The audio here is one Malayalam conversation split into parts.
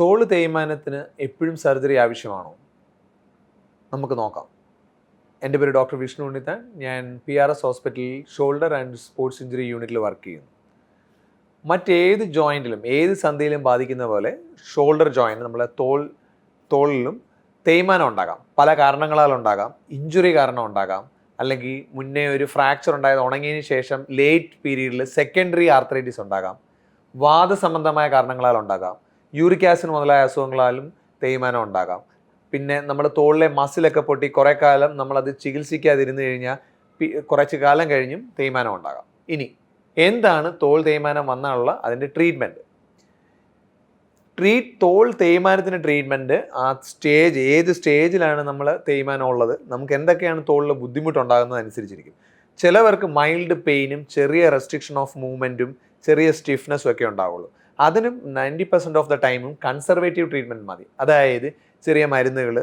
തോൾ തേയ്മാനത്തിന് എപ്പോഴും സർജറി ആവശ്യമാണോ? നമുക്ക് നോക്കാം. എന്റെ പേര് ഡോക്ടർ വിഷ്ണു ഉണ്ണിത്താൻ. ഞാൻ പി ആർ എസ് ഹോസ്പിറ്റലിൽ ഷോൾഡർ ആൻഡ് സ്പോർട്സ് ഇഞ്ചുറി യൂണിറ്റിൽ വർക്ക് ചെയ്യുന്നു. മറ്റേത് ജോയിന്റിലും ഏത് സന്ധിയിലും ബാധിക്കുന്ന പോലെ ഷോൾഡർ ജോയിന്റ് നമ്മളെ തോൾ തോളിലും തേയ്മാനം ഉണ്ടാകാം. പല കാരണങ്ങളാൽ ഉണ്ടാകാം. ഇഞ്ചുറി കാരണം ഉണ്ടാകാം. അല്ലെങ്കിൽ മുന്നേ ഒരു ഫ്രാക്ചർ ഉണ്ടായത് ഉണങ്ങിയതിന് ശേഷം ലേറ്റ് പീരീഡിൽ സെക്കൻഡറി ആർത്രൈറ്റിസ് ഉണ്ടാകാം. വാദസംബന്ധമായ കാരണങ്ങളാൽ ഉണ്ടാകാം. യൂറിക് ആസിഡ് മുതലായ അസുഖങ്ങളാലും തേയ്മാനം ഉണ്ടാകാം. പിന്നെ നമ്മുടെ തോളിലെ മസിലൊക്കെ പൊട്ടി കുറേ കാലം നമ്മളത് ചികിത്സിക്കാതിരുന്നു കഴിഞ്ഞാൽ കുറച്ച് കാലം കഴിഞ്ഞും തേയ്മാനം ഉണ്ടാകാം. ഇനി എന്താണ് തോൾ തേയ്മാനം വന്നാലുള്ള അതിന്റെ ട്രീറ്റ്മെന്റ്? ട്രീറ്റ് തോൾ തേയ്മാനത്തിന് ട്രീറ്റ്മെന്റ് ആ സ്റ്റേജ് ഏത് സ്റ്റേജിലാണ് നമ്മൾ തേയ്മാനം ഉള്ളത് നമുക്ക് എന്തൊക്കെയാണ് തോളിൽ ബുദ്ധിമുട്ടുണ്ടാകുന്നത് അനുസരിച്ചിരിക്കും. ചിലവർക്ക് മൈൽഡ് പെയിനും ചെറിയ റെസ്ട്രിക്ഷൻ ഓഫ് മൂവ്മെന്റും ചെറിയ സ്റ്റിഫ്നെസ്സും ഒക്കെ ഉണ്ടാവുള്ളൂ. അതിനും നയന്റി പെർസെന്റ് ഓഫ് ദ ടൈമും കൺസർവേറ്റീവ് ട്രീറ്റ്മെന്റ് മതി. അതായത് ചെറിയ മരുന്നുകൾ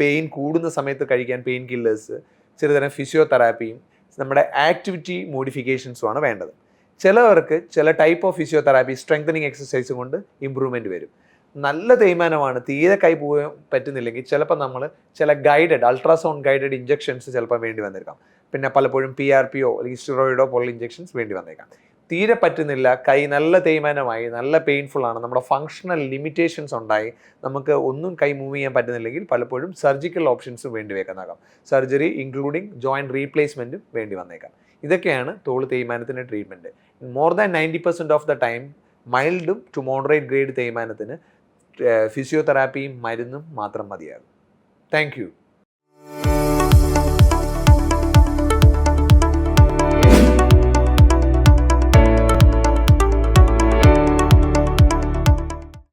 പെയിൻ കൂടുന്ന സമയത്ത് കഴിക്കാൻ പെയിൻ കില്ലേഴ്സ് ചെറുതരം ഫിസിയോതെറാപ്പിയും നമ്മുടെ ആക്ടിവിറ്റി മോഡിഫിക്കേഷൻസുമാണ് വേണ്ടത്. ചിലവർക്ക് ചില type of physiotherapy strengthening exercise കൊണ്ട് ഇമ്പ്രൂവ്മെന്റ് വരും. നല്ല തേയ്മാനമാണ് തീരെ കൈ പോകാൻ പറ്റുന്നില്ലെങ്കിൽ ചിലപ്പോൾ നമ്മൾ ചില ഗൈഡഡ് അൾട്രാസൗണ്ട് ഗൈഡഡ് ഇഞ്ചക്ഷൻസ് ചിലപ്പോൾ വേണ്ടി വന്നേക്കാം. പിന്നെ പലപ്പോഴും പി ആർ പിയോ അല്ലെങ്കിൽ സ്റ്റിറോയിഡോ പോലുള്ള ഇഞ്ചക്ഷൻസ് വേണ്ടി വന്നേക്കാം. തീരെ പറ്റുന്നില്ല. കൈ നല്ല തേയ്മാനമായി നല്ല പെയിൻഫുൾ ആണ്. നമ്മുടെ ഫങ്ഷണൽ ലിമിറ്റേഷൻസ് ഉണ്ടായി. നമുക്ക് ഒന്നും കൈ മൂവ് ചെയ്യാൻ പറ്റുന്നില്ലെങ്കിൽ പലപ്പോഴും സർജിക്കൽ ഓപ്ഷൻസും വേണ്ടി വെക്കുന്നേക്കാം സർജറി ഇൻക്ലൂഡിങ് ജോയിന്റ് റീപ്ലേസ്മെന്റും വേണ്ടി വന്നേക്കാം. ഇതൊക്കെയാണ് തോൾ തേയ്മാനത്തിന്റെ treatment more than ninety percent of the time മൈൽഡും to moderate grade തേയ്മാനത്തിന് ഫിസിയോതെറാപ്പിയും മരുന്നും മാത്രം മതിയാകും. താങ്ക്